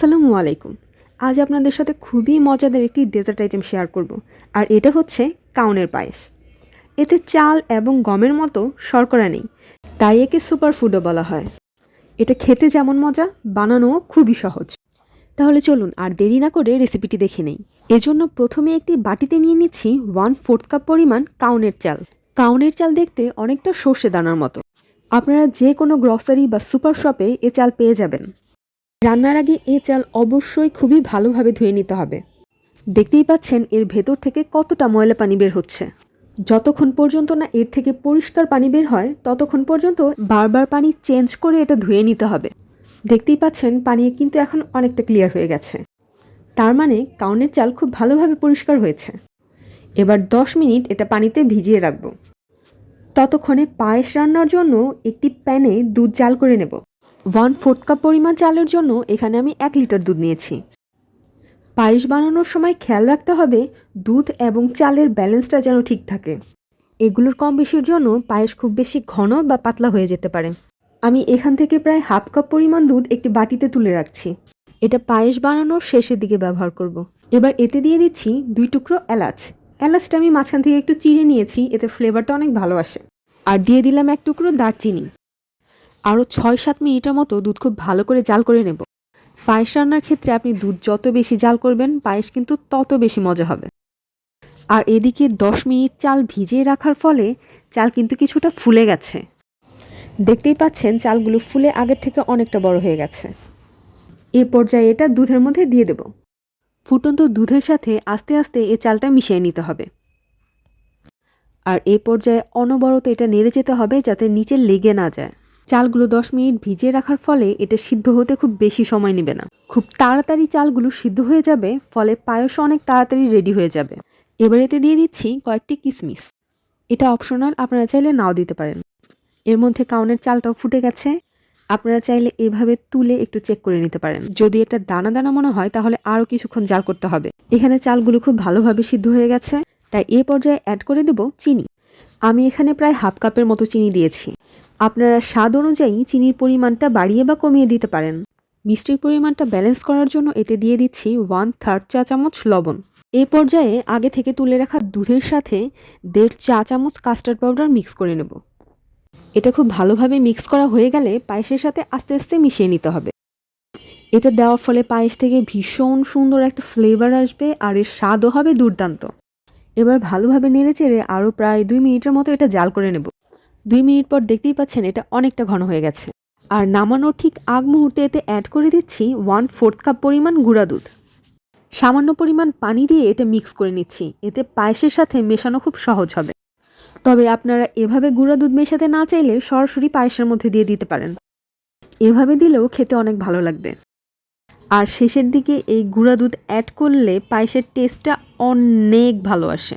আসসালামু আলাইকুম। আজ আপনাদের সাথে খুবই মজাদার একটি ডেজার্ট আইটেম শেয়ার করব, আর এটা হচ্ছে কাউনের পায়েস। এতে চাল এবং গমের মতো শর্করা নেই, তাই একে সুপার ফুডও বলা হয়। এটা খেতে যেমন মজা, বানানোও খুবই সহজ। তাহলে চলুন আর দেরি না করে রেসিপিটি দেখে নেই। এজন্য প্রথমে একটি বাটিতে নিয়ে নিচ্ছি ওয়ান ফোর্থ কাপ পরিমাণ কাউনের চাল। কাউনের চাল দেখতে অনেকটা সর্ষে দানার মতো। আপনারা যে কোনো গ্রসারি বা সুপার শপে এ চাল পেয়ে যাবেন। রান্নার আগে এ চাল অবশ্যই খুবই ভালোভাবে ধুয়ে নিতে হবে। দেখতেই পাচ্ছেন এর ভেতর থেকে কতটা ময়লা পানি বের হচ্ছে। যতক্ষণ পর্যন্ত না এর থেকে পরিষ্কার পানি বের হয়, ততক্ষণ পর্যন্ত বারবার পানি চেঞ্জ করে এটা ধুয়ে নিতে হবে। দেখতেই পাচ্ছেন পানি কিন্তু এখন অনেকটা ক্লিয়ার হয়ে গেছে। তার মানে কাউনের চাল খুব ভালোভাবে পরিষ্কার হয়েছে। এবার দশ মিনিট এটা পানিতে ভিজিয়ে রাখব। ততক্ষণে পায়েস রান্নার জন্য একটি প্যানে দুধ জাল করে নেব। ওয়ান ফোর্থ কাপ পরিমাণ চালের জন্য এখানে আমি এক লিটার দুধ নিয়েছি। পায়েস বানানোর সময় খেয়াল রাখতে হবে দুধ এবং চালের ব্যালেন্সটা যেন ঠিক থাকে। এগুলোর কম বেশির জন্য পায়েস খুব বেশি ঘন বা পাতলা হয়ে যেতে পারে। আমি এখান থেকে প্রায় হাফ কাপ পরিমাণ দুধ একটি বাটিতে তুলে রাখছি। এটা পায়েস বানানোর শেষের দিকে ব্যবহার করব। এবার এতে দিয়ে দিচ্ছি দুই টুকরো এলাচ। এলাচটা আমি মাঝখান থেকে একটু চিড়ে নিয়েছি, এতে ফ্লেভারটা অনেক ভালো আসে। আর দিয়ে দিলাম এক টুকরো দারচিনি। আরও ছয়, সাত মিনিটের মতো দুধ খুব ভালো করে জাল করে নেব। পায়েস রান্নার ক্ষেত্রে আপনি দুধ যত বেশি জাল করবেন, পায়েস কিন্তু তত বেশি মজা হবে। আর এদিকে দশ মিনিট চাল ভিজিয়ে রাখার ফলে চাল কিন্তু কিছুটা ফুলে গেছে। দেখতেই পাচ্ছেন চালগুলো ফুলে আগের থেকে অনেকটা বড় হয়ে গেছে। এ পর্যায়ে এটা দুধের মধ্যে দিয়ে দেব। ফুটন্ত দুধের সাথে আস্তে আস্তে এ চালটা মিশিয়ে নিতে হবে। আর এ পর্যায়ে অনবরত এটা নেড়ে যেতে হবে যাতে নিচে লেগে না যায়। চালগুলো দশ মিনিট ভিজিয়ে রাখার ফলে এটা সিদ্ধ হতে খুব বেশি সময় নেবে না। খুব তাড়াতাড়ি চালগুলো সিদ্ধ হয়ে যাবে, ফলে পায়েস অনেক তাড়াতাড়ি রেডি হয়ে যাবে। এবার এতে দিয়ে দিচ্ছি কয়েকটি কিসমিস। এটা অপশনাল, আপনারা চাইলে নাও দিতে পারেন। এর মধ্যে কাউনের চালটাও ফুটে গেছে। আপনারা চাইলে এভাবে তুলে একটু চেক করে নিতে পারেন। যদি এটা দানা দানা মনে হয়, তাহলে আরও কিছুক্ষণ জাল করতে হবে। এখানে চালগুলো খুব ভালোভাবে সিদ্ধ হয়ে গেছে। তাই এ পর্যায়ে অ্যাড করে দেব চিনি। আমি এখানে প্রায় হাফ কাপের মতো চিনি দিয়েছি। আপনারা স্বাদ অনুযায়ী চিনির পরিমাণটা বাড়িয়ে বা কমিয়ে দিতে পারেন। মিষ্টির পরিমাণটা ব্যালেন্স করার জন্য এতে দিয়ে দিচ্ছি ওয়ান থার্ড চা চামচ লবণ। এ পর্যায়ে আগে থেকে তুলে রাখা দুধের সাথে দেড় চা চামচ কাস্টার্ড পাউডার মিক্স করে নেব। এটা খুব ভালোভাবে মিক্স করা হয়ে গেলে পায়েসের সাথে আস্তে আস্তে মিশিয়ে নিতে হবে। এটা দেওয়ার ফলে পায়েস থেকে ভীষণ সুন্দর একটা ফ্লেভার আসবে আর এর স্বাদও হবে দুর্দান্ত। এবার ভালোভাবে নেড়ে চেড়ে আরও প্রায় দুই মিনিটের মতো এটা জাল করে নেব। দুই মিনিট পর দেখতেই পাচ্ছেন এটা অনেকটা ঘন হয়ে গেছে। আর নামানোর ঠিক আগ মুহূর্তে এতে অ্যাড করে দিচ্ছি ওয়ান ফোর্থ কাপ পরিমাণ গুঁড়া দুধ। সামান্য পরিমাণ পানি দিয়ে এটা মিক্স করে নিচ্ছি। এতে পায়েসের সাথে মেশানো খুব সহজ হবে। তবে আপনারা এভাবে গুঁড়া দুধ মেশাতে না চাইলে সরাসরি পায়েসের মধ্যে দিয়ে দিতে পারেন। এভাবে দিলেও খেতে অনেক ভালো লাগবে। আর শেষের দিকে এই গুঁড়া দুধ অ্যাড করলে পায়েসের টেস্টটা অনেক ভালো আসে।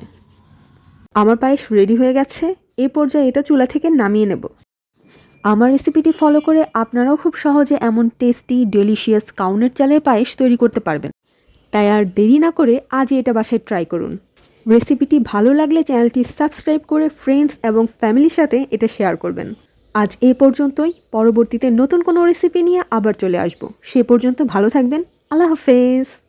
আমার পায়েস রেডি হয়ে গেছে। এ পর্যায়ে এটা চুলা থেকে নামিয়ে নেব। আমার রেসিপিটি ফলো করে আপনারাও খুব সহজে এমন টেস্টি ডেলিশিয়াস কাউনের চালের পায়েস তৈরি করতে পারবেন। তাই আর দেরি না করে আজই এটা বাসায় ট্রাই করুন। রেসিপিটি ভালো লাগলে চ্যানেলটি সাবস্ক্রাইব করে ফ্রেন্ডস এবং ফ্যামিলির সাথে এটা শেয়ার করবেন। আজ এ পর্যন্তই। পরবর্তীতে নতুন কোনো রেসিপি নিয়ে আবার চলে আসব। সে পর্যন্ত ভালো থাকবেন। আল্লাহ হাফেজ।